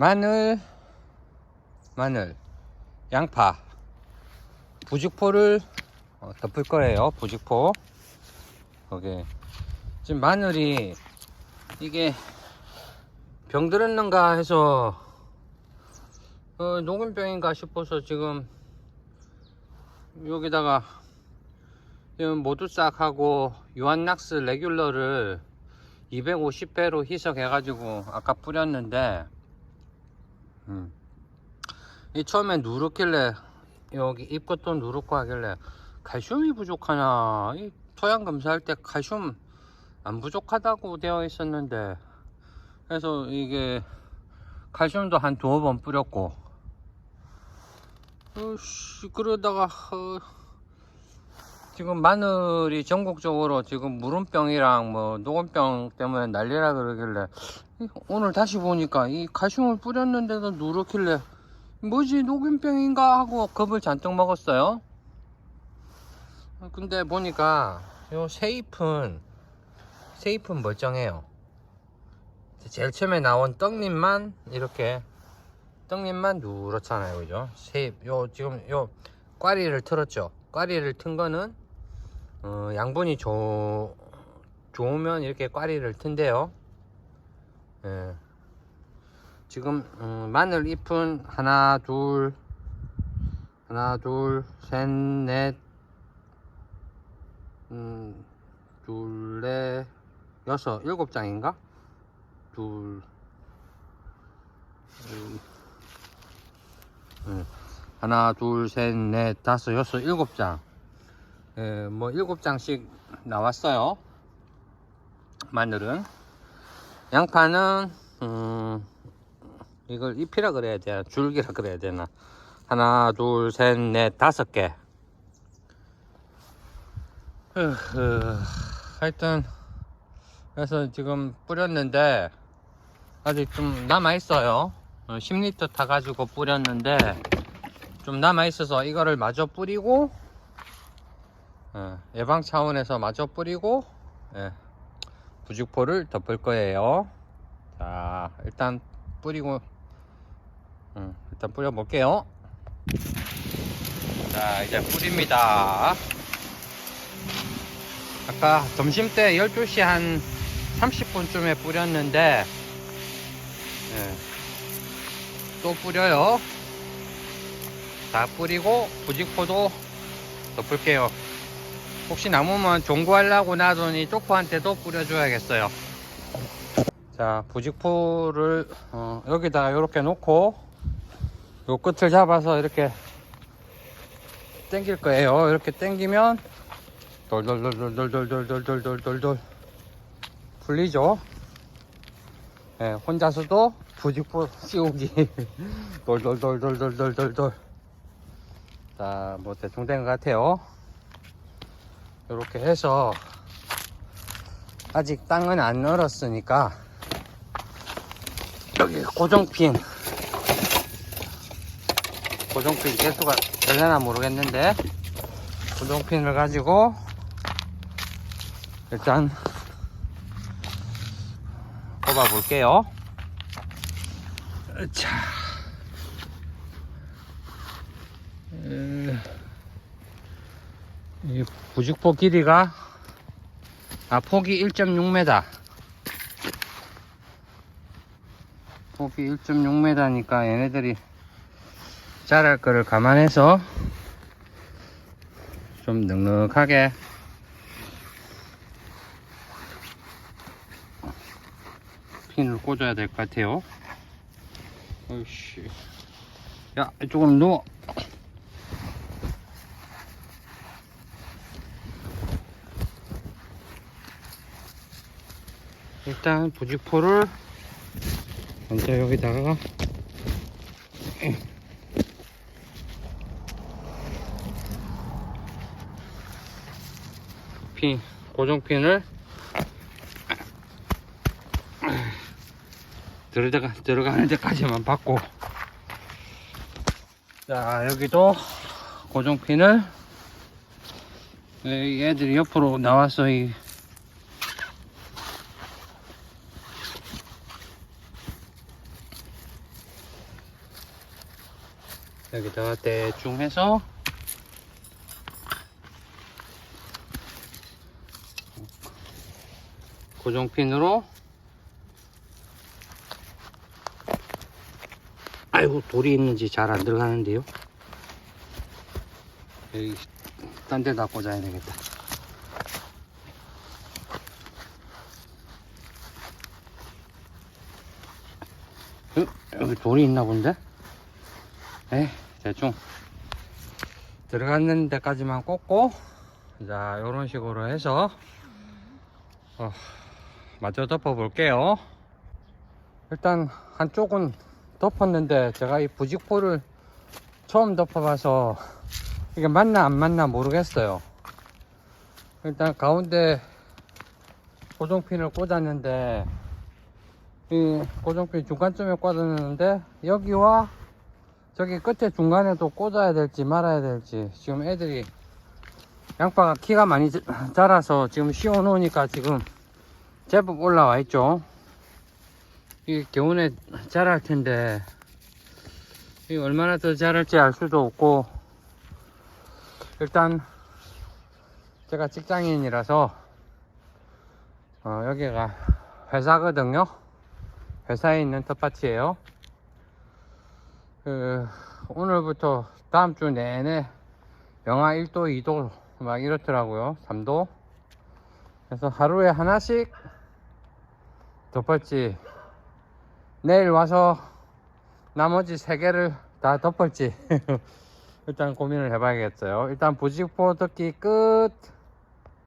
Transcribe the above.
마늘, 마늘, 양파, 부직포를 어, 덮을 거예요. 부직포. 거기 지금 마늘이 이게 병 들었는가 해서 어, 녹음병인가 싶어서 지금 여기다가 모두 싹 하고 유한낙스 레귤러를 250배로 희석해 가지고 아까 뿌렸는데 음. 이 처음에 누렇길래 여기 입것도 누렇고 하길래 칼슘이 부족하나 이 토양 검사할 때 칼슘 안 부족하다고 되어 있었는데 그래서 이게 칼슘도 한 두어 번 뿌렸고 어씨 그러다가 어, 지금 마늘이 전국적으로 지금 무름병이랑 뭐 녹음병 때문에 난리라 그러길래 이- 오늘 다시 보니까 이 칼슘을 뿌렸는데도 누렇길래 뭐지 녹음병인가 하고 겁을 잔뜩 먹었어요. 어, 근데 보니까 요 세잎은 세잎은 멀쩡해요. 제일 처음에 나온 떡잎만 이렇게 떡잎만 누렇잖아요 그죠? 세잎 요 지금 요 꽈리를 틀었죠. 꽈리를 튼 거는 어, 양분이 좋 좋으면 이렇게 꽈리를 튼대요. 예. 지금 음, 마늘 잎은 하나 둘 하나 둘셋넷 음, 둘넷 여섯 일곱 장인가? 둘 음, 음, 하나 둘셋넷 다섯 여섯 일곱 장 예, 뭐 일곱 장씩 나왔어요. 마늘은. 양파는 음, 이걸 잎이라 그래야 되나 줄기라 그래야 되나? 하나 둘 셋 넷 다섯 개. 하여튼 그래서 지금 뿌렸는데 아직 좀 남아 있어요. 10리터 타 가지고 뿌렸는데 좀 남아 있어서 이거를 마저 뿌리고 어, 예방 차원에서 마저 뿌리고 예, 부직포를 덮을 거예요. 자 일단 뿌리고 음, 일단 뿌려 볼게요. 자 이제 뿌립니다. 아까 점심때 12시 한 30분쯤에 뿌렸는데 예, 또 뿌려요. 다 뿌리고 부직포도 덮을게요 혹시 남으면 종구하려고 놔두니 쪼코한테도 뿌려줘야겠어요. 자 부직포를 어, 여기다가 이렇게 놓고 요 끝을 잡아서 이렇게 당길 거예요. 이렇게 당기면 돌돌돌돌돌돌돌돌돌돌돌 풀리죠 예, 혼자서도 부직포 씌우기 돌돌돌돌돌돌돌돌 자 뭐 대충 된 것 같아요 이렇게 해서 아직 땅은 안 얼었으니까 여기 고정핀 고정핀 개수가 되려나 모르겠는데 고정핀을 가지고 일단 꼽아 볼게요. 자. 음, 이 부직포 길이가 아 폭이 1.6m 폭이 1.6m니까 얘네들이 자랄 거를 감안해서 좀 넉넉하게 핀을 꽂아야 될 것 같아요. 어이씨. 야 조금 누워 일단 부직포를 먼저 여기다가 핀 고정핀을 들어가 들어가는 데까지만 받고. 자 여기도 고정핀을 이 애들이 옆으로 나와서 이 여기다가 대충 해서 고정핀으로 아이고 돌이 있는지 잘 안 들어가는데요 여기 딴 데다 꽂아야 되겠다 어? 여기 돌이 있나 본데? 에 대충. 들어갔는 데까지만 꽂고 자 요런 식으로 해서 어, 마저 덮어 볼게요. 일단 한쪽은 덮었는데 제가 이 부직포를 처음 덮어봐서 이게 맞나 안 맞나 모르겠어요. 일단 가운데 고정핀을 꽂았는데 이 고정핀 중간쯤에 꽂았는데 여기와 저기 끝에 중간에도 꽂아야 될지 말아야 될지. 지금 애들이 양파가 키가 많이 자- 자라서 지금 씌워 놓으니까 지금 제법 올라와 있죠. 이 겨우내 자랄 텐데 이 얼마나 더 자랄지 알 수도 없고 일단 제가 직장인이라서 어, 여기가 회사거든요. 회사에 있는 텃밭이에요 그 오늘부터 다음 주 내내 영하 1도 2도 막 이렇더라고요. 3도. 그래서 하루에 하나씩 덮을지. 내일 와서 나머지 세 개를 다 덮을지. 일단 고민을 해봐야겠어요. 일단 부직포 덮기 끝